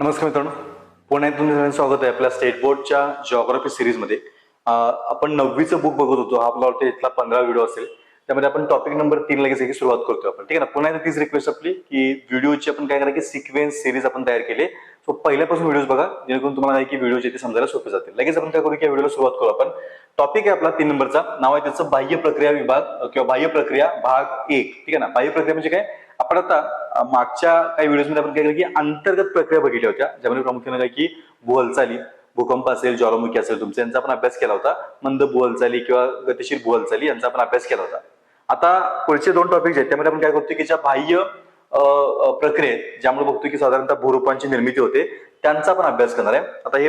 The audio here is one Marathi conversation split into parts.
नमस्कार मित्रांनो. पुण्यात तुमचं स्वागत आहे आपल्या स्टेट बोर्डच्या जॉग्राफी सिरीजमध्ये आपण नववीचं बुक बघत होतो. हा आपला वाटतं इथला पंधरा व्हिडिओ असेल. त्यामध्ये आपण टॉपिक नंबर तीन लगेच याची सुरुवात करतो आपण. ठीक आहे ना? पुन्हा तीच रिक्वेस्ट आपली की व्हिडिओची आपण काय करा की सिक्वेन्स सिरीज आपण तयार केली. सो पहिल्यापासून व्हिडिओज बघा. जेणेकरून तुम्हाला काय की व्हिडिओचे ते समजायला सोपे जातील. लगेच आपण काय करू की व्हिडिओला सुरुवात करू आपण. टॉपिक आहे आपला तीन नंबरचा नाव आहे त्याचं बाह्य प्रक्रिया विभाग किंवा बाह्य प्रक्रिया भाग एक. ठीक आहे ना? बाह्य प्रक्रिया म्हणजे काय? आपण आता मागच्या काही व्हिडिओमध्ये आपण काय केलं की अंतर्गत प्रक्रिया बघितल्या होत्या ज्यामध्ये प्रामुख्याने काय की भूहलचाली भूकंप असेल ज्वालामुखी असेल तुमचा यांचा आपण अभ्यास केला होता. मंद भूहलचाली किंवा गतिशील भूहलचाली यांचा आपण अभ्यास केला होता. आता पुढचे दोन टॉपिक आहेत त्यामध्ये आपण काय करतो की ज्या बाह्य प्रक्रियेत ज्यामुळे बघतो की साधारणतः भूरूपांची निर्मिती होते त्यांचा आपण अभ्यास करणार आहे. आता हे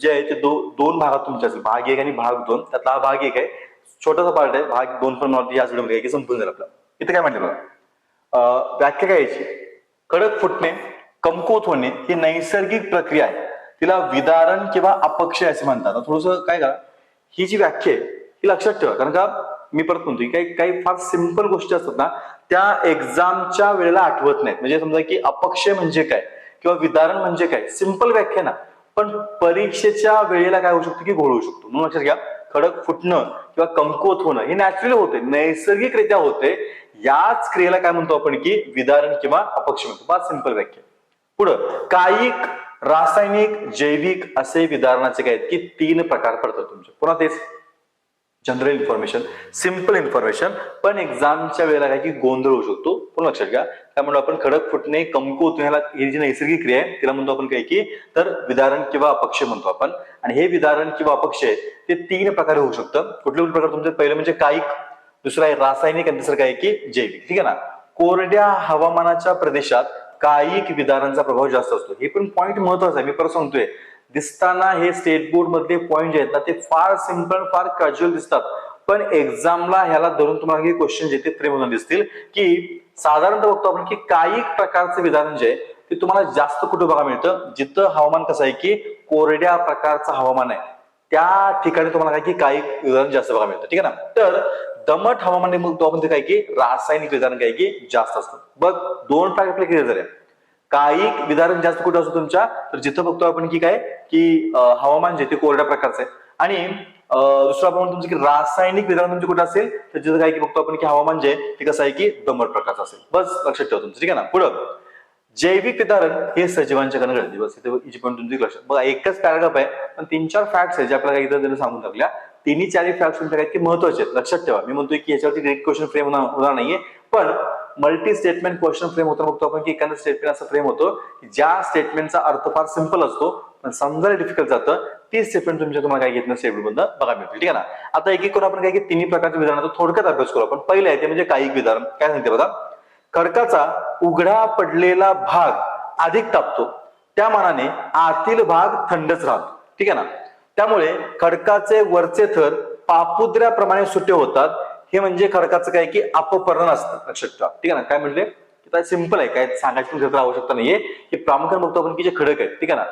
जे आहे ते दो, दोन भागात तुमचे असेल भाग एक आणि भाग दोन. त्यातला हा भाग एक आहे. छोटासा पार्ट आहे. भाग दोन पण मला या व्हिडिओमध्ये संपून जाईल आपला. इथे काय म्हटलं बघा? व्याख्या काय कडक फुटणे कमकुवत होणे ही नैसर्गिक प्रक्रिया आहे. तिला विदारण किंवा अपक्षय असे म्हणतात. थोडस काय का ही जी व्याख्या आहे ही लक्षात ठेवा. कारण का मी परत म्हणतो काही काही फार सिंपल गोष्टी असतात ना त्या एक्झामच्या वेळेला आठवत नाहीत. म्हणजे समजा की अपक्षय म्हणजे काय किंवा विदारण म्हणजे काय सिंपल व्याख्या ना. पण परीक्षेच्या वेळेला काय होऊ शकतो की घोळ होऊ शकतो. म्हणून लक्षात घ्या खडक फुटणं किंवा कमकुवत होणं हे नॅचरली होते नैसर्गिकरित्या होते याच क्रियेला काय म्हणतो आपण की विदारण किंवा अपक्ष म्हणतो. फार सिंपल व्याख्या पुढं कायिक रासायनिक जैविक असे विदारणाचे काय आहेत की तीन प्रकार पडतात तुमचे. पुन्हा तेच. जनरल इन्फॉर्मेशन सिंपल इन्फॉर्मेशन पण एक्झामच्या वेळेला काय की गोंधळ होऊ शकतो. पण लक्षात घ्या. काय म्हणतो आपण? खडक फुटणे कमकुवत ह्याला ही जी नैसर्गिक क्रिया आहे तिला म्हणतो आपण काय की तर विदारण किंवा अपक्ष म्हणतो आपण. आणि हे विदारण किंवा अपक्ष आहे ते तीन प्रकारे होऊ शकतं. कुठले कुठले प्रकार तुमचे? पहिलं म्हणजे कायिक दुसरं आहे रासायनिक आणि तिसरं काय की जैविक. ठीक आहे ना? कोरड्या हवामानाच्या प्रदेशात कायिक विधानांचा प्रभाव जास्त असतो. हे पण पॉईंट महत्त्वाचा आहे. मी परत सांगतोय. दिसताना हे स्टेट बोर्ड मधले पॉईंट जे आहेत ना ते फार सिंपल फार कॅज्युअल दिसतात. पण एक्झामला ह्याला धरून तुम्हाला हे क्वेश्चन जे ते फ्रेम होऊन दिसतील की साधारणतः बघतो आपण की कायिक प्रकारचं विधान जे आहे ते तुम्हाला जास्त कुठे बघा मिळतं? जिथं हवामान कसं आहे की कोरड्या प्रकारचं हवामान आहे. त्या ठिकाणी तुम्हाला काय की काही विधान जास्त बघा मिळतं ठीक आहे ना? तर दमट हवामान बघतो आपण काय की रासायनिक विधान काय की जास्त असतं. बघ दोन प्रकार आपले क्लिअर झाले. कायिक विधारण जास्त कुठं असतो तुमच्या? तर जिथं बघतो आपण की काय? की हवामान जे ते कोरड्या प्रकारचं आहे. आणि दुसरं आपण म्हणतो तुमचं की रासायनिक विधारण तुमचे म्हणजे कुठं असेल? तर जिथं काय की बघतो आपण की हवामान जे ते कसं आहे की दमट प्रकारचं असेल. बस लक्षात ठेवा तुमचं ठीक आहे ना? पुढं. जैविक विधारण हे सजीवांच्या कडे घडते. बस इथे हिची तुमची लक्षात बघा एकच पॅराग्राफ आहे पण तीन चार फॅक्ट्स आहेत जे आपल्याला इथं त्यांनी सांगून टाकल्या. तिन्ही चारही फॅक्ट्स तुमच्या काय की महत्त्वाचे आहेत. लक्षात ठेवा. मी म्हणतोय की याच्यावरती डायरेक्ट क्वेश्चन फ्रेम होणार नाहीये. पण मल्टी स्टेटमेंट क्वेश्चन फ्रेम होतो बघतो आपण की एखादा स्टेटमेंट असं फ्रेम होतो की ज्या स्टेटमेंटचा अर्थ फार सिंपल असतो पण समजायला डिफिकल्ट जातं. ती स्टेटमेंट तुमच्या तुम्हाला काय घेत नाही स्टेटमेंट बघा मिळतील ठीक आहे ना? आता एक एक करून आपण काय की तिन्ही प्रकारचे विधानाचा थोडक्यात अभ्यास करू आपण. पहिलं आहे ते म्हणजे काही विधान. काय सांगते बघा? खडकाचा उघडा पडलेला भाग अधिक तापतो. त्या मानाने आतील भाग थंडच राहतो. ठीक आहे ना? त्यामुळे खडकाचे वरचे थर पापुद्र्याप्रमाणे सुटे होतात. हे म्हणजे खडकाचं काय की अपपर्णन असतं. लक्षात ठेवा. ठीक आहे ना? काय म्हणले? काय सिंपल आहे. काय सांगायची पण खरं आवश्यकता नाहीये. की प्रामुख्याने बघतो आपण की जे खडक आहेत. ठीक आहे ना?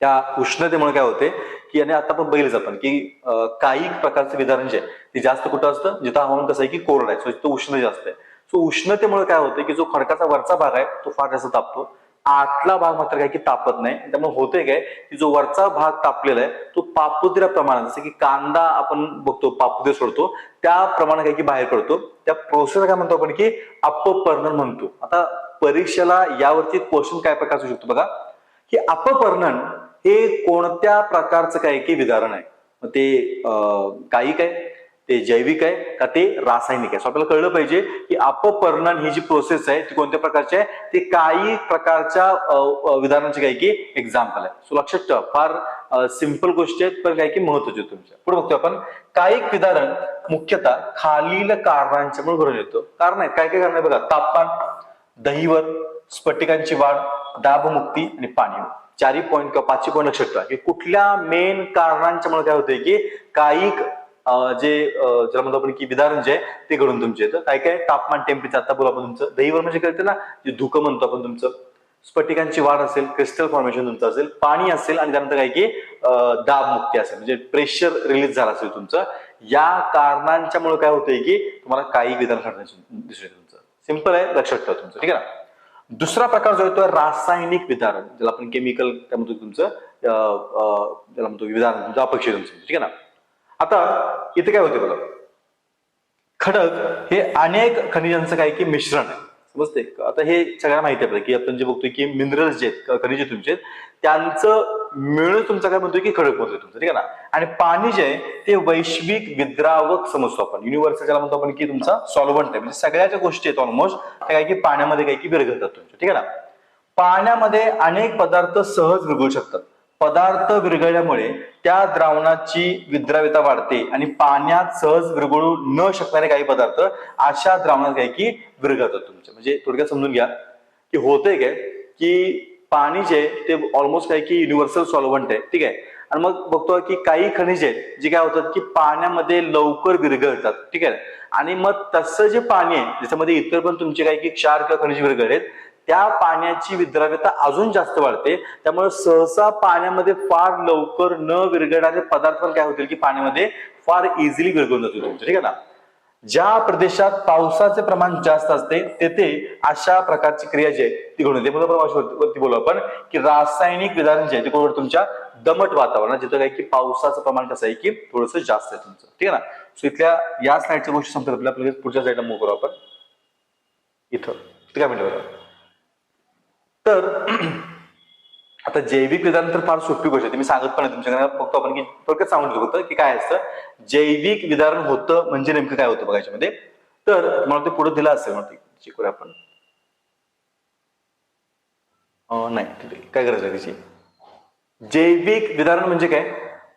त्या उष्णतेमुळे काय होते? की आणि आता आपण बघितलं आपण की काही प्रकारचं विधान जे आहे ते जास्त कुठं असतं? जिथं हवामान कसं आहे की कोरड आहे. उष्ण जास्त आहे. सो उष्णतेमुळे काय होतं की जो खडकाचा वरचा भाग आहे तो फार जास्त तापतो. आतला भाग मात्र काय की तापत नाही. त्यामुळे होते काय की जो वरचा भाग तापलेला आहे तो पापुद्र्या प्रमाणात जसं की कांदा आपण बघतो पापुद्रे सोडतो त्या प्रमाणात काय की बाहेर पडतो. त्या प्रोसेस काय म्हणतो आपण की अपपर्णन म्हणतो. आता परीक्षेला यावरती क्वेश्चन काय प्रकारचं शकतो बघा. की अपपर्णन हे कोणत्या प्रकारचं काय की विधारण आहे? मग ते अं, काय? ते जैविक आहे का ते रासायनिक आहे. सो आपल्याला कळलं पाहिजे की अपपर्णन ही जी प्रोसेस आहे ती कोणत्या प्रकारची आहे? ती काही प्रकारच्या विधानांची काय की एक्झाम्पल आहे. सो लक्षात ठेवा फार सिंपल गोष्टी आहेत पण काय की महत्वाची तुमच्या. पुढे बघतो आपण. कायिक विधारण मुख्यतः खालील कारणांच्यामुळे घडून येतो. कारण आहे काय काय कारण आहे बघा? तापमान दहीवर स्फटिकांची वाढ दाबमुक्ती आणि पाणी. चारही पॉईंट किंवा पाचही पॉईंट लक्षात ठेवा. की कुठल्या मेन कारणांच्यामुळे काय होतंय की कायिक जे ज्याला म्हणतो आपण की विधारण जे आहे ते घडून तुमचे येतं. काय काय? तापमान टेम्परेचर आता बोला आपण तुमचं. दहीवर म्हणजे कळतं ना जे धुकं म्हणतो आपण तुमचं. स्फटिकांची वाढ असेल क्रिस्टल फॉर्मेशन तुमचं असेल पाणी असेल आणि त्यानंतर काय की दाब मुक्ती असेल. म्हणजे प्रेशर रिलीज झाला असेल तुमचं. या कारणांच्यामुळे काय होतंय की तुम्हाला काही विधान दिसून तुमचं. सिंपल आहे लक्षात ठेवा तुमचं. ठीक आहे ना? दुसरा प्रकार जो येतो रासायनिक विधारण ज्याला आपण केमिकल काय म्हणतो तुमचं अं, अं, ज्याला म्हणतो विधान तुमचं अपेक्षित तुमचं. ठीक आहे ना? आता इथे काय होते बघा. खडक हे अनेक खनिजांचं काय की मिश्रण आहे. समजते आता हे सगळ्यांना माहिती आहे की आपण जे बघतोय की मिनरल्स जे आहेत खनिजे तुमचे आहेत, त्यांचं मिळून तुमचं काय म्हणतोय की खडक म्हणतोय तुमचं ठीक आहे ना? आणि पाणी जे आहे ते वैश्विक विद्रावक समजतो आपण. युनिव्हर्सल ज्याला म्हणतो आपण की तुमचा सॉल्वंट आहे. म्हणजे सगळ्या ज्या गोष्टी आहेत ऑलमोस्ट त्या काय की पाण्यामध्ये काय की विरघळतात तुमच्या ठीक आहे ना? पाण्यामध्ये अनेक पदार्थ सहज विरघळू शकतात. पदार्थ विरघळल्यामुळे त्या द्रावणाची विद्राव्यता वाढते आणि पाण्यात सहज विरघळू न शकणारे काही पदार्थ अशा द्रावणात काय की विरघळतात तुमचे. म्हणजे थोडक्यात समजून घ्या की होतंय काय की पाणी जे ते ऑलमोस्ट काय की युनिव्हर्सल सॉल्व्हंट आहे. ठीक आहे? आणि मग बघतो की काही खनिजे आहेत जे काय होतात की पाण्यामध्ये लवकर विरघळतात. ठीक आहे? आणि मग तसं जे पाणी आहे ज्याच्यामध्ये इतर पण तुमचे काही की क्षार किंवा खनिज विरघळेत त्या पाण्याची विद्राव्यता अजून जास्त वाढते. त्यामुळे सहसा पाण्यामध्ये फार लवकर न विरघळणारे पदार्थ पण काय होतील की पाण्यामध्ये फार इझिली विरघळून जातील तुमचे. ठीक आहे ना? ज्या प्रदेशात पावसाचे प्रमाण जास्त असते तेथे अशा प्रकारची क्रिया जी आहे ती घडून येते. म्हणून आपण वरती- बोलू आपण की रासायनिक विधान जे आहे ते कोण तुमच्या दमट वातावरणात जिथं काय की पावसाचं प्रमाण कसं आहे की थोडंसं जास्त आहे तुमचं. ठीक आहे ना? सो इथल्या या स्लाइडच्या गोष्टी समजतात आपल्याला पुढच्या साईडला मूव करू आपण. इथं. ठीक काय म्हणतो तर आता जैविक विधान तर फार सोपी गोष्ट आहे. मी सांगत पण तुमच्याकडे फक्त आपण की थोडक्यात सांगून देतो होतं की काय असतं? जैविक विधारण होतं म्हणजे नेमकं काय होतं बघा याच्यामध्ये तर मला ते पुढे दिलं असेल मला आपण. नाही ठीक आहे. काय गरज आहे त्याची? जैविक विधारण म्हणजे काय?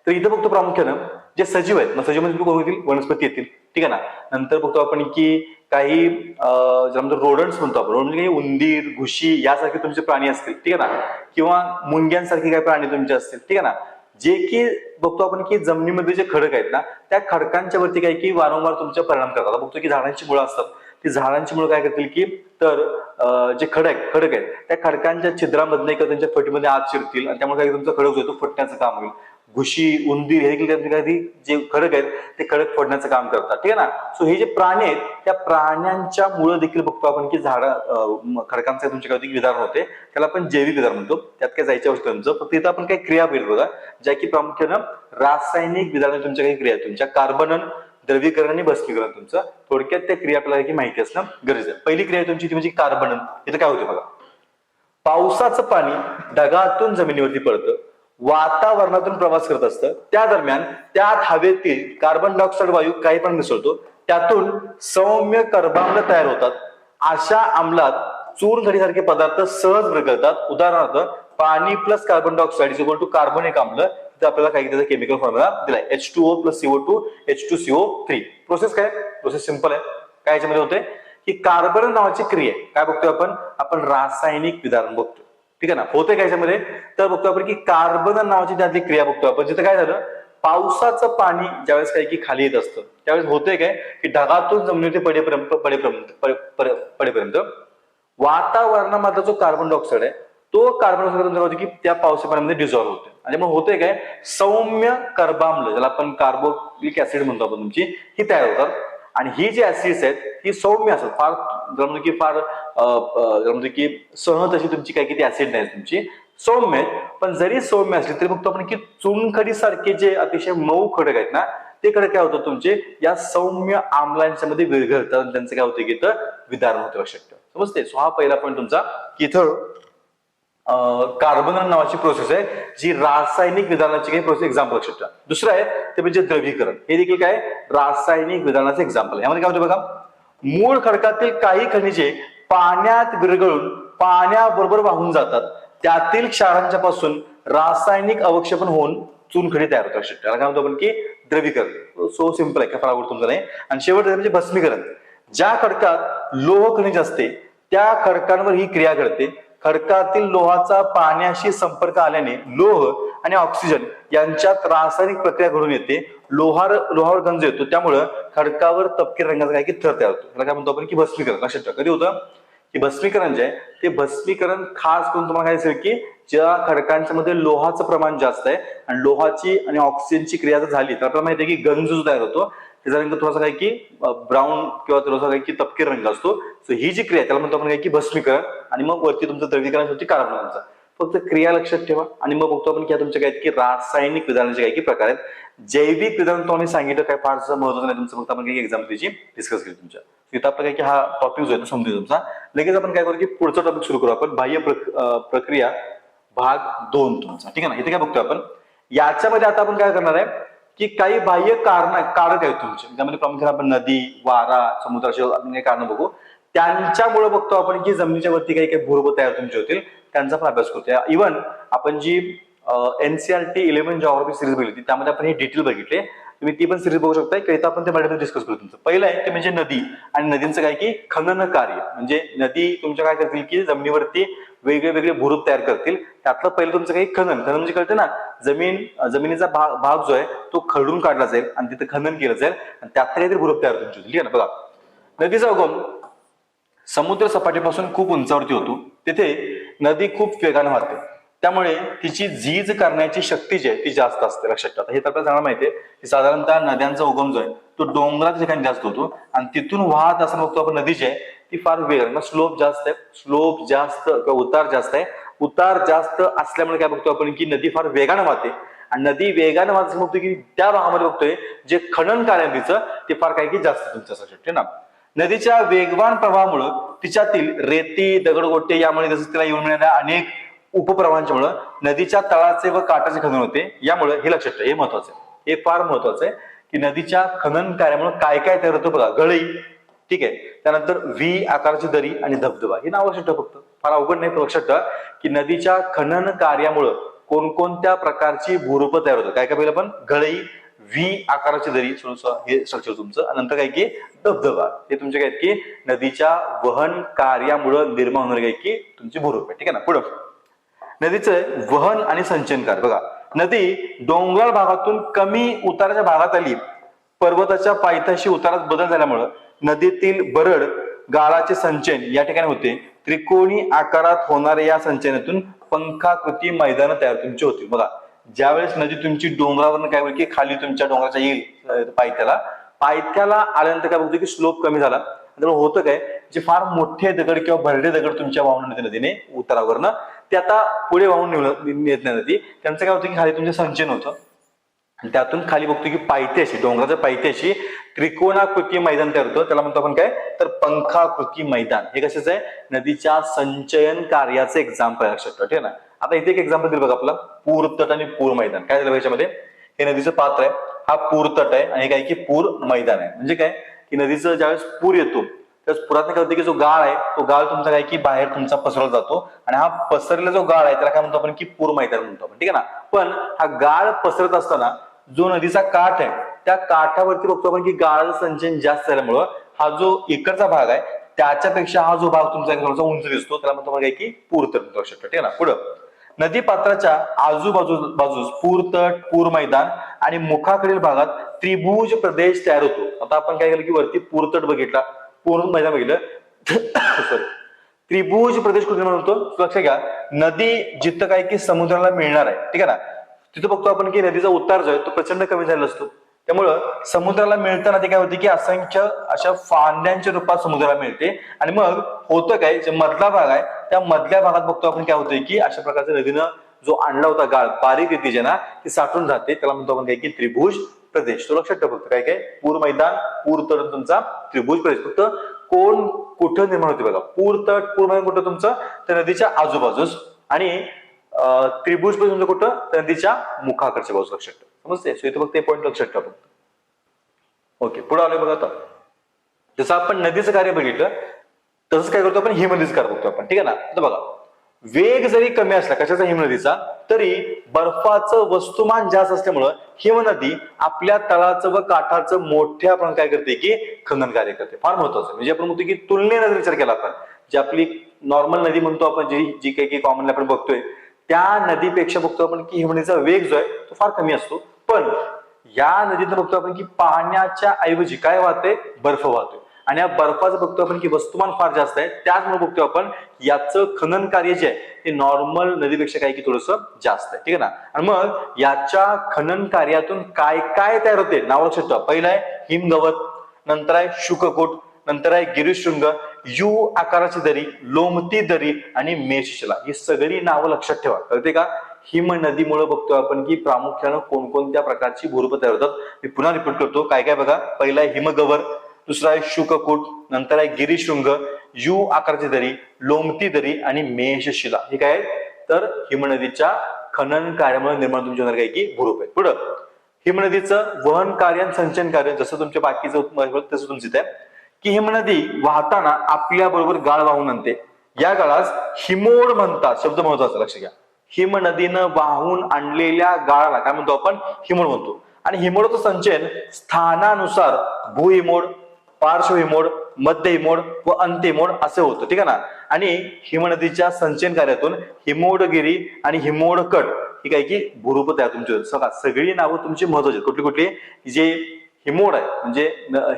तर इथं बघतो प्रामुख्यानं जे सजीव आहेत मग सजीव म्हणजे कोण होतील? वनस्पती येतील. ठीक आहे ना? नंतर बघतो आपण की काही अं, म्हणतो रोडंट्स म्हणतो आपण. म्हणजे काही उंदीर घुशी यासारखे तुमचे प्राणी असतील. ठीक आहे ना? किंवा मुंग्यांसारखे काही प्राणी तुमचे असतील. ठीक आहे ना? जे की बघतो आपण की जमिनीमध्ये जे खडक आहेत ना त्या खडकांच्या वरती काही की वारंवार तुमच्या परिणाम करतात. बघतो की झाडांची मुळं असतात. ती झाडांची मुळं काय करतील की तर जे खडक खडक आहेत त्या खडकांच्या छिद्रामधनं किंवा त्यांच्या फटीमध्ये आत शिरतील आणि त्यामुळे काही तुमचा खडक जो आहे तो फुटण्याचं काम होईल. घुशी उंदीर हे देखील काही जे खडक आहेत ते खडक फोडण्याचं काम करतात. ठीक आहे ना? सो हे जे प्राणी आहेत त्या प्राण्यांच्या मुळे देखील बघतो आपण की झाड खडकांचं तुमच्या काही विधान होते. त्याला आपण जैविक विधान म्हणतो. त्यात काय जायच्या आवश्यकता तुमचं. फक्त इथं आपण काही क्रिया भेट बघा ज्या की प्रामुख्यानं रासायनिक विधान तुमच्या काही क्रिया तुमच्या कार्बनन द्रवीकरण आणि भस्मीकरण तुमचं. थोडक्यात त्या क्रिया आपल्याला माहिती असणं गरजेचं आहे. पहिली क्रिया तुमची ती म्हणजे कार्बनन. इथं काय होते बघा? पावसाचं पाणी ढगातून जमिनीवरती पडतं. वातावरणातून प्रवास करत असतं. त्या दरम्यान त्यात हवेतील कार्बन डायऑक्साईड वायू काही पण मिसळतो. त्यातून सौम्य कर्बाम्ल तयार होतात. अशा अंमलात चूरधडीसारखे पदार्थ सहज विरघळतात उदाहरणार्थ पाणी plus carbon dioxide is to carbon एक आम्ल. तिथे आपल्याला काही त्याचा केमिकल फॉर्म्युला दिलाय. H two O plus C O two H two C O three process काय? प्रोसेस सिंपल आहे. काय याच्यामध्ये होते की कार्बन नावाची क्रिया आहे. काय बघतोय आपण? आपण रासायनिक विधान बघतो ठीक आहे ना? होते काय याच्यामध्ये? तर बघतो आपण की कार्बन नावाची त्यातली क्रिया बघतो आपण. जिथं काय झालं? पावसाचं पाणी ज्यावेळेस काही की खाली येत असतं त्यावेळेस होते काय? की ढगातून जमिनीवरती पडेपर्यंत पडेपर्यंत पडे- पडेपर्यंत वातावरणामधला जो कार्बन डायऑक्साईड आहे तो कार्बन डायऑक्साईड की त्या पावसा पाण्यामध्ये डिझॉल्व्ह होते आणि मग होते काय? सौम्य कर्बाम्ल ज्याला आपण कार्बोलिक ऍसिड म्हणतो आपण तुमची ही तयार होतात. आणि ही जी ऍसिड्स आहेत ही सौम्य असतात. फार जरा फार अं, म्हणजे सहज अशी तुमची काय किती ऍसिड नाही तुमची. सौम्य आहेत पण जरी सौम्य असली तरी बघतो आपण की चुनखडी सारखे जे अतिशय मऊ खडक आहेत ना ते खडक काय होतं तुमचे? या सौम्य आमलांच्या मध्ये विरघळतात त्यांचं काय होतं की इथं विदारण होतं लक्षात समजते सो हा पहिला पॉईंट तुमचा. की इथं कार्बन नावाची प्रोसेस आहे जी रासायनिक विधानाची काही प्रोसेस एक्झाम्पल लक्षात ठेवा. दुसरं आहे ते म्हणजे द्रवीकरण. हे देखील काय? रासायनिक विधानाचं एक्झाम्पल आहे. यामध्ये काय होतं बघा? मूळ खडकातील काही खनिजे पाण्यात विरघळून पाण्याबरोबर वाहून जातात. त्यातील क्षारांच्या पासून रासायनिक अवक्षेपण होऊन चुनखडी तयार होतात. लक्षात ठेवा. काय म्हणतो आपण की द्रवीकरण. सो सिंपल आहे. काय फार तुमचं नाही. आणि शेवट म्हणजे भस्मीकरण. ज्या खडकात लोह खनिज असते त्या खडकांवर ही क्रिया घडते. खडकातील लोहाचा पाण्याशी संपर्क आल्याने लोह आणि ऑक्सिजन यांच्यात रासायनिक प्रक्रिया घडून येते. लोहार लोहावर गंज येतो. त्यामुळं खडकावर तपकीर रंगाचा काय की थर तयार होतो. त्याला काय म्हणतो आपण की भस्मीकरण. लक्षात ठेवा. कधी होतं? की भस्मीकरण जे आहे ते भस्मीकरण खास करून तुम्हाला काय असेल की ज्या खडकांच्या मध्ये लोहाचं प्रमाण जास्त आहे आणि लोहाची आणि ऑक्सिजनची क्रिया जर झाली तर आपल्याला माहिती आहे की गंज जो तयार होतो त्याचा रंग थोडासा काय की ब्राऊन किंवा थोडासा काय की तपकीर रंग असतो. सो ही जी क्रिया त्याला म्हणतो आपण काय की भस्मीकरण. आणि मग वरती तुमचं द्रवीकरण होती कार्बनचा फक्त क्रिया लक्षात ठेवा. आणि मग बघतो आपण की तुमच्या काय की रासायनिक विधानाचे काही की प्रकार आहेत. जैविक विधान तो आम्ही सांगितलं काय फारसं महत्वाचं नाही तुमचं. फक्त आपण काही एक्झाम त्याची डिस्कस केली तुमच्या. तिथं आपलं काय की हा टॉपिक जो आहे तो समजून तुमचा. लगेच आपण काय करू की पुढचा टॉपिक सुरू करू आपण. बाह्य प्रक्रिया भाग दोन तुमचा. ठीक आहे ना? इथे काय बघतोय आपण? याच्यामध्ये आता आपण काय करणार आहे की काही बाह्य कारण कारक आहेत तुमचे. त्यामध्ये प्रामुख्याने आपण नदी वारा समुद्राचे आपण काही कारण बघू. त्यांच्यामुळे बघतो आपण की जमिनीच्या वरती काही काही भूर्भ तयार तुमचे होतील त्यांचा पण अभ्यास करतो इव्हन आपण जी एनसीआरटी इलेव्हन जॉग्राफी सिरीज बघितली त्यामध्ये आपण हे डिटेल बघितले. तुम्ही ती पण सिरीज बघू शकता किंवा आपण ते मॅडम डिस्कस करू तुमचं. पहिलं आहे ते म्हणजे नदी आणि नदींचं काय की खनन कार्य. म्हणजे नदी तुमच्या काय करतील की जमिनीवरती वेगळे वेगळे भूरूप तयार करतील. त्यातलं पहिलं तुमचं काही खनन. खनन म्हणजे कळतं ना जमीन जमिनीचा भाग भाग जो आहे तो खडून काढला जाईल आणि तिथं खनन केलं जाईल. आणि त्यात काहीतरी भूरूप तयार तुमची ठीक आहे ना? बघा. नदीचा उगम समुद्र सपाटीपासून खूप उंचावरती होतो. तिथे नदी खूप वेगानं वाहते. त्यामुळे तिची झीज करण्याची शक्ती जी आहे ती जास्त असते लक्षात ठेवा. हे तर आपल्याला चांगलं माहितीये की साधारणतः नद्यांचा उगम जो आहे तो डोंगराच्या ठिकाणी जास्त होतो. आणि तिथून वाहत असं बघतो आपण नदी जी आहे ती फार वेगळं स्लोप जास्त आहे. स्लोप जास्त किंवा उतार जास्त आहे. उतार जास्त असल्यामुळे काय बघतो आपण की नदी फार वेगानं वाहते. आणि नदी वेगानं वाहत असं बघतो की त्या भागामध्ये बघतोय जे खनन कार्य तिचं ते फार काय की जास्त तुमच्या लक्षात ना. नदीच्या वेगवान प्रवाहामुळं तिच्यातील रेती दगडगोटे यामुळे जसं तिला येऊन मिळणाऱ्या अनेक उपप्रवाहांच्यामुळं नदीच्या तळाचे व काठाचे खनन होते. यामुळे हे लक्षात ठेवा हे महत्वाचं आहे. हे फार महत्वाचं आहे की नदीच्या खनन कार्यामुळे काय काय तयार होतं बघा. गळई ठीक आहे? त्यानंतर व्ही आकाराची दरी आणि धबधबा. हे नाव लक्षात ठेवा फक्त. फार अवघड नाही लक्षात ठेवा की नदीच्या खनन कार्यामुळं कोणकोणत्या प्रकारची भूरूप तयार होतं काय काय पहिलं पण? गळई व्ही आकाराची दरी हे स्ट्रक्चर तुमचं. आणि नंतर काय की धबधबा. हे तुमचे काय आहेत की नदीच्या वहन कार्यामुळं निर्माण होणारे काय की तुमची भूरूप आहे. ठीक आहे ना? पुढं. नदीचं वहन आणि संचयन कार्य. बघा नदी डोंगराळ भागातून कमी उताराच्या भागात आली. पर्वताच्या पायथ्याशी उतारात बदल झाल्यामुळं नदीतील बरड गाळाचे संचयन या ठिकाणी होते. त्रिकोणी आकारात होणाऱ्या या संचयनातून पंखाकृती मैदान तयार तुमची होती बघा ज्यावेळेस नदी तुमची डोंगरावरनं काय होईल की खाली तुमच्या डोंगराच्या येईल पायथ्याला पायथ्याला आल्यानंतर काय बघतो की स्लोप कमी झाला. त्यामुळे होतं काय जे फार मोठे दगड किंवा भरडे दगड तुमच्या वाहून नदी नदीने उतारावरनं ते आता पुढे वाहून नेत नाही नदी. त्यांचं काय होतं की खाली तुमचं संचयन होतं. आणि त्यातून खाली बघतो की पायथ्याशी डोंगराच्या पायथ्याशी त्रिकोणाकृती मैदान तयार होतं. त्याला म्हणतो आपण काय? तर पंखाकृती मैदान. हे कशाचं आहे? नदीच्या संचयन कार्याचं एक्झाम्पल लक्षात ठेवा ठीक आहे ना आता इथे एक एक्झाम्पल दिलं बघा आपला. पूरतट आणि पूर मैदान. काय झालं याच्यामध्ये? हे नदीचं पात्र आहे. हा पूरतट आहे आणि काय की पूर मैदान आहे. म्हणजे काय? की नदीचं ज्यावेळेस पूर येतो त्यावेळेस पुरात काय की जो गाळ आहे तो गाळ तुमचा काय की बाहेर तुमचा पसरला जातो आणि हा पसरलेला जो गाळ आहे त्याला काय म्हणतो आपण की पूर मैदान म्हणतो आपण. ठीक आहे ना? पण हा गाळ पसरत असताना जो नदीचा काठ आहे त्या काठावरती बघतो आपण की गाळाचं संचयन जास्त झाल्यामुळं हा जो इकडचा भाग आहे त्याच्यापेक्षा हा जो भाग तुमचा एक उंच दिसतो त्याला म्हणतो आपण काय की पूरतट म्हणतो शकतो. ठीक आहे ना? पुढं. नदी पात्राच्या आजूबाजू बाजूस पूरतट पूर मैदान आणि मुखाकडील भागात त्रिभुज प्रदेश तयार होतो. आता आपण काय केलं की वरती पूरतट बघितला. पूर मैदान बघितलं. सॉरी त्रिभुज प्रदेश कुठे म्हणतो लक्षात घ्या. नदी जिथं काय की समुद्राला मिळणार आहे. ठीक आहे ना? तिथं बघतो आपण की नदीचा उतार जो आहे तो प्रचंड कमी झालेला असतो. त्यामुळं समुद्राला मिळताना ते काय होते की असंख्य अशा फांद्यांच्या रूपात समुद्राला मिळते. आणि मग होतं काय जे मधला भाग आहे त्या मधल्या भागात बघतो आपण काय होतंय की अशा प्रकारचं नदीनं जो आणला होता गाळ बारीक रेतीचे ना ती साठून जाते. त्याला म्हणतो आपण काय की त्रिभुज प्रदेश. तो लक्षात ठेव फक्त काय काय? पूर मैदान पूर तट तुमचा त्रिभुज प्रदेश. फक्त कोण कुठं निर्माण होते बघा. पूर तट पूर मैदान कुठं तुमचं? तर नदीच्या आजूबाजूस. आणि त्रिभुज प्रदेश तुमचं कुठं? तर नदीच्या मुखाकडच्या बाजूस. लक्षात ठेवा. समजते सो इथं फक्त ते पॉईंट लक्षात ठेवा फक्त. ओके पुढे आलोय बघा आता. जसं आपण नदीचं कार्य बघितलं तसंच काय करतो आपण? हिमनदीचं कार्य बघतो आपण. ठीक आहे ना? तर बघा. वेग जरी कमी असला कशाचा हिमनदीचा? तरी बर्फाचं वस्तुमान जास्त असल्यामुळं हिमनदी आपल्या तळाचं व काठाचं मोठ्या प्रमाणात काय करते की खनन कार्य करते. फार महत्वाचं. म्हणजे आपण म्हणतो की तुलनेनं जर विचार केला आपण जी आपली नॉर्मल नदी म्हणतो आपण जी जी काही काही कॉमनली आपण बघतोय त्या नदीपेक्षा बघतो आपण की हिमनदीचा वेग जो आहे तो फार कमी असतो. पण या नदीतून बघतो आपण की पाण्याच्या ऐवजी काय वाहते बर्फ वाहतोय. आणि या बर्फाचं बघतो आपण की वस्तुमान फार जास्त आहे. त्याचमुळे बघतो आपण याचं खनन कार्य जे आहे ते नॉर्मल नदीपेक्षा काही की थोडंसं जास्त आहे. ठीक आहे ना? आणि मग याच्या खनन कार्यातून काय काय तयार होते? नाव लक्षात ठेवा पहिलं आहे हिमगवत नंतर आहे शुककोट नंतर आहे गिरीशृंग यू आकाराची दरी लोमती दरी आणि मेषशिला ही सगळी नावं लक्षात ठेवा. कळते का? हिम नदीमुळे बघतोय आपण की प्रामुख्यानं कोणकोणत्या प्रकारची भूरूप तयार होतात. मी पुन्हा रिपीट करतो. काय काय बघा? पहिला आहे हिमगवर दुसरा आहे शुककूट नंतर आहे गिरीशृंग. यू आकाराची दरी लोमती दरी आणि मेषशिला. हे काय? आहे? तर हिमनदीच्या खनन कार्यामुळे निर्माण तुमच्या होणार काय? की भूरूप आहे. पुढं. हिमनदीचं वहन कार्य आणि संचन कार्य जसं तुमच्या बाकीचं तसं तुमचं इथे आहे. की हिमनदी वाहताना आपल्या बरोबर गाळ वाहून आणते. या गाळास हिमोड म्हणतात. शब्द महत्त्वाचा लक्ष घ्या. हिम नदीनं वाहून आणलेल्या गाळाला काय म्हणतो आपण? हिमोड म्हणतो. आणि हिमोडचं संचयन स्थानानुसार भूहिमोड पार्श्व हिमोड मध्य हिमोड व अंत्य हिमोड असे होतं. ठीक आहे ना? आणि हिमनदीच्या संचयन कार्यातून हिमोडगिरी आणि हिमोडकट ही काय की भूरूप तयार तुमची सगळा सगळी नावं तुमची महत्वाची कुठली कुठली? जे हिमोड आहे. म्हणजे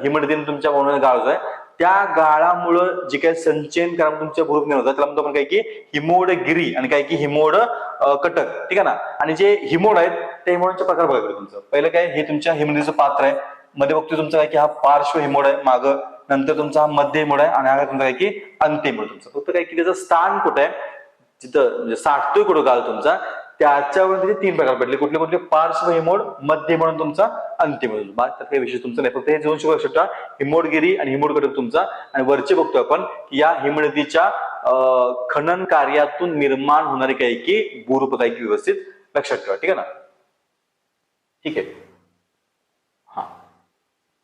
हिमड दिन तुमच्या वाहून गाळ आहे त्या गाळामुळं जे काही संचयन करा तुमच्या भूरूप निर्माण होतात त्याला म्हणतो आपण काय की हिमोडगिरी आणि काय की हिमोड कटक. ठीक आहे ना? आणि जे हिमोड आहेत त्या हिमोडांचे प्रकार बघा तुमचं. पहिलं काय हे तुमच्या हिमनदीचं पात्र आहे. मध्ये बघतोय तुमचं काय की हा पार्श्व हिमोड आहे माग. नंतर तुमचा हा मध्य हिमोड आहे आणि हा तुमचा काय की अंत्यमोड तुमचं. फक्त काय की त्याचं स्थान कुठे आहे? जिथं म्हणजे साठतोय कुठं गाळ तुमचा? त्याच्यावर त्याचे तीन प्रकार पडले. कुठले कुठले? पार्श्व हिमोड मध्य म्हणून तुमचा अंतिम हिमोड त्यात काही विशेष तुमचं नाही फक्त हे दोन शिकू शकता हिमोडगिरी आणि हिमोड कटक तुमचा. आणि वरचे बघतोय आपण या हिमनदीच्या खनन कार्यातून निर्माण होणारे काही की भूरूप व्यवस्थित लक्षात ठेवा. ठीक आहे ना? ठीक आहे. हा.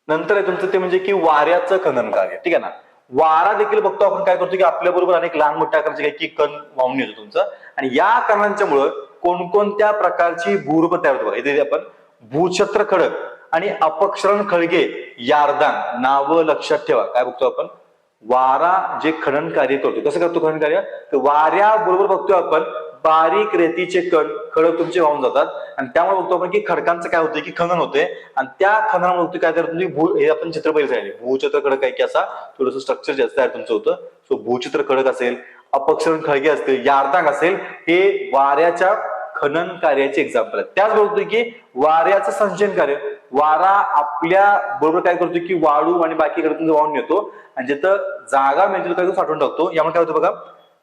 नंतर आहे तुमचं ते म्हणजे की वाऱ्याचं खनन कार्य. ठीक आहे ना? वारा देखील बघतो आपण काय करतो की आपल्या बरोबर अनेक लहान मोठ्या आकाराचे काही की कण वाहून येतो तुमचं. आणि या कारणांच्यामुळं कोणकोणत्या प्रकारची भूरूप तयार होते बघा. इथे आपण भूछत्र खडक आणि अपक्षरण खळगे यारदान नावं लक्षात ठेवा. काय बघतो आपण? वारा जे खनन कार्य करतो कसं करतो खनन कार्य वाऱ्या बरोबर बघतोय आपण बारीक रेतीचे कण खडक तुमचे वाहून जातात. आणि त्यामुळे बघतो आपण की खडकांचं काय होतं की खनन होते आणि त्या खननामुळे बघतो काय तर तुम्ही भू हे आपण चित्र पहिले सांगितले भूचित्र खडक आहे की असा? थोडस स्ट्रक्चर जास्त आहे तुमचं होतं. सो भूचित्र खडक असेल अपक्षरण खळगे असतील यार्दांग असेल हे वाऱ्याच्या खनन कार्याचे एक्झाम्पल आहे त्याचबरोबर की वाऱ्याचं संचयन कार्य वारा आपल्या बरोबर काय करतो की वाळू आणि बाकी कडे वाहून नेतो. आणि जिथं जागा मिळते काय साठवून टाकतो. यामुळे काय होतं बघा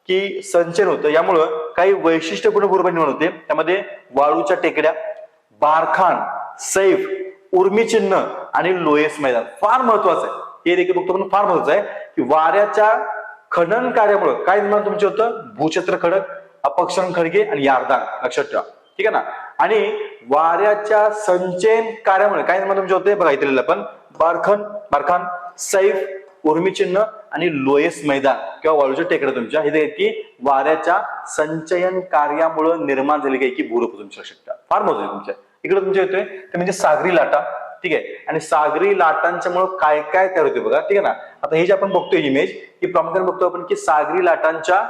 की संचयन होतं. यामुळं काही वैशिष्ट्यपूर्ण बरोबर निर्माण होते. त्यामध्ये वाळूच्या टेकड्या बारखान सैफ उर्मी चिन्ह आणि लोयस मैदान. फार महत्वाचं आहे. हे देखील बघतो पण फार महत्वाचं आहे की वाऱ्याच्या खनन कार्यामुळे. काय निर्माण तुमचे होतं? भूक्षेत्र खडक अपक्षण खडगे आणि यारदान. लक्षात ठेवा. ठीक आहे ना? आणि वाऱ्याच्या संचयन कार्यामुळे काय निर्माण तुमचे होते बघा इथे लिहिलं आपण बारखन बारखान सैफ उर्मीचिन्ह आणि लोयस मैदान किंवा वाळूच्या टेकडे तुमच्या. हे की वाऱ्याच्या संचयन कार्यामुळे निर्माण झाले काही की भूरूप तुमच्या. शकता फार महत्त्वाचे तुमच्या. इकडे तुमच्या येतोय. ते म्हणजे सागरी लाटा. ठीक आहे? आणि सागरी लाटांच्या मुळे काय काय तयार होते बघा ठीक आहे ना? आता हे जे आपण बघतोय इमेज ही प्रामुख्याने बघतो आपण की सागरी लाटांच्या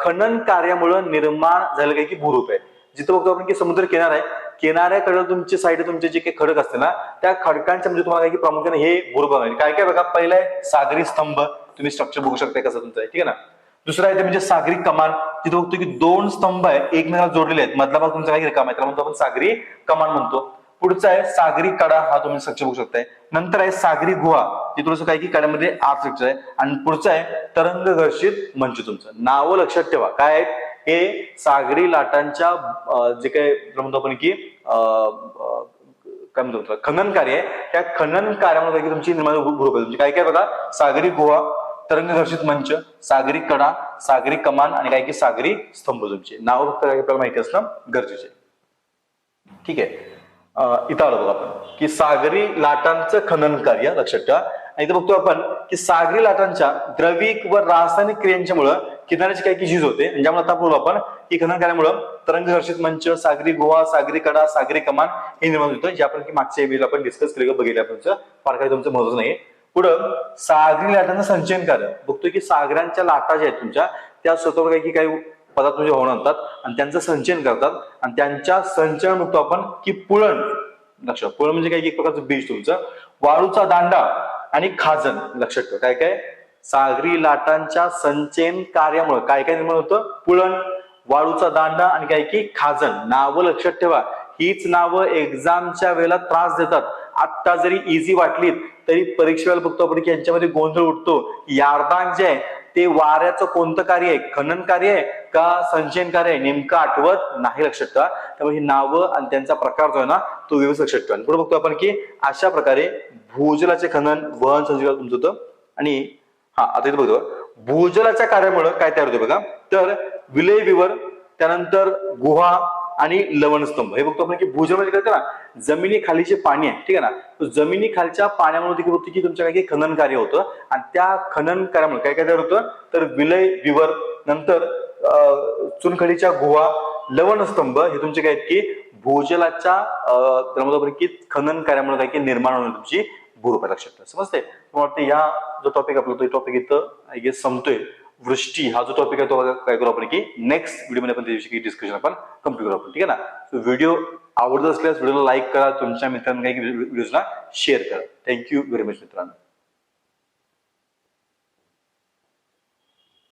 खनन कार्यामुळे निर्माण झालं काही की भूरूप आहे. जिथं बघतो आपण की समुद्र किनार आहे. किनाऱ्याकडे तुमची साईड तुमचे जे काही खडक असते ना त्या खडकांच्या म्हणजे तुम्हाला काय की प्रामुख्याने हे भूरूप आहे काय काय बघा? पहिलं आहे सागरी स्तंभ. तुम्ही स्ट्रक्चर बघू शकता कसं तुमचं आहे ठीक आहे ना? दुसरा आहे ते म्हणजे सागरी कमान. जिथे बघतो की दोन स्तंभ आहे एकमेकाला जोडलेले आहेत. मधला भाग तुमचा काही रिकामा आहे त्याला म्हणतो आपण सागरी कमान म्हणतो. पुढचा आहे सागरी कडा हा तुम्ही स्ट्रक्चर बघू शकताय. नंतर आहे सागरी गुहा. हे थोडंसं काय की कड्यामध्ये आत स्ट्रक्चर आहे. आणि पुढचं आहे तरंग घर्षित मंच तुमचं. नावं लक्षात ठेवा. काय आहेत? हे सागरी लाटांच्या जे काय म्हणतो आपण की काय म्हणतो खनन कार्य आहे. त्या खनन कार्यामध्ये की तुमची निर्माण ग्रुप आहे. तुमची काय काय बघा? सागरी गुहा तरंग घर्षित मंच सागरी कडा सागरी कमान आणि काय की सागरी स्तंभ तुमचे. नाव फक्त काय आपल्याला माहिती असणं गरजेचे ठीक आहे. इथं आलो बघा आपण. की सागरी लाटांचं खनन कार्य लक्षात ठेवा. आणि इथं बघतो आपण की सागरी लाटांच्या द्रविक व रासायनिक क्रियांच्यामुळं किनाऱ्याची काही की झीज होते. ज्यामुळे आता बोलू आपण की खनन कार्यामुळं तरंग घर्षित मंच सागरी गोवा सागरी कडा सागरी कमान हे निर्माण होतं. जे आपण की मागच्या वेळेला आपण डिस्कस केलं बघितलं आपण तुमचं फार काही तुमचं महत्वाचं नाही पुढं सागरी लाटांचं संचयन कार्य. बघतोय की सागरांच्या लाटा ज्या आहेत तुमच्या त्या स्वतः काही काही पदार्थ म्हणजे होऊन आणतात आणि त्यांचं संचयन करतात आणि त्यांच्या संचयन म्हणतो आपण की पुळण. लक्षात पुळण म्हणजे काय? एक प्रकारचं बीज तुमचं. वाळूचा दांडा आणि खाजन लक्षात ठेवा. काय काय? सागरी लाटांच्या संचयन कार्यामुळे. काय काय निर्माण होतं? पुळण. वाळूचा दांडा आणि काय की खाजन नावं लक्षात ठेवा. हीच नावं एक्झामच्या वेळेला त्रास देतात. आत्ता जरी इझी वाटलीत तरी परीक्षेला बघतो आपण की यांच्यामध्ये गोंधळ उठतो. यार्दांग जे आहे ते वाऱ्याचं कोणतं कार्य आहे? खनन कार्य आहे का संशयन कार्य आहे? नेमकं आठवत नाही लक्षात ठेवा. त्यामुळे ही नावं आणि त्यांचा प्रकार जो आहे ना तो व्यवस्थित लक्षात ठेवा. आणि पुढे बघतो आपण की अशा प्रकारे भूजलाचे खनन वहन संजीवन तुमचं होतं. आणि हा आता इथे बघतो. भूजलाच्या कार्यामुळे काय तयार होते बघा. तर विलय विवर त्यानंतर गुहा आणि लवणस्तंभ. हे बघतो आपण की भूजल म्हणजे काय ना जमिनी खाली जे पाणी आहे ठीक आहे ना? जमिनी खालच्या पाण्यामुळे देखील होतं की तुमच्या काही खनन कार्य होतं. आणि त्या खनन कार्यामुळे काय काय तयार होतं? तर विलय विवर नंतर चुनखडीच्या गुहा लवणस्तंभ हे तुमचे काय आहेत की भूजलाच्या की खनन कार्यामुळे काय की निर्माण होणं तुमची भूरूप लक्षात समजते मला या जो टॉपिक आपला तो टॉपिक इथं आय गेस संपतोय. वृष्टी हा जो टॉपिक आहे तो काय करू आपण की नेक्स्ट व्हिडिओमध्ये आपण त्याविषयी डिस्कशन आपण कंप्लीट करू आपण ठीक आहे ना? सो व्हिडिओ आवडत असल्यास व्हिडिओला लाईक करा तुमच्या मित्रांना काही व्हिडिओला शेअर करा. थँक्यू व्हेरी मच मित्रांनो.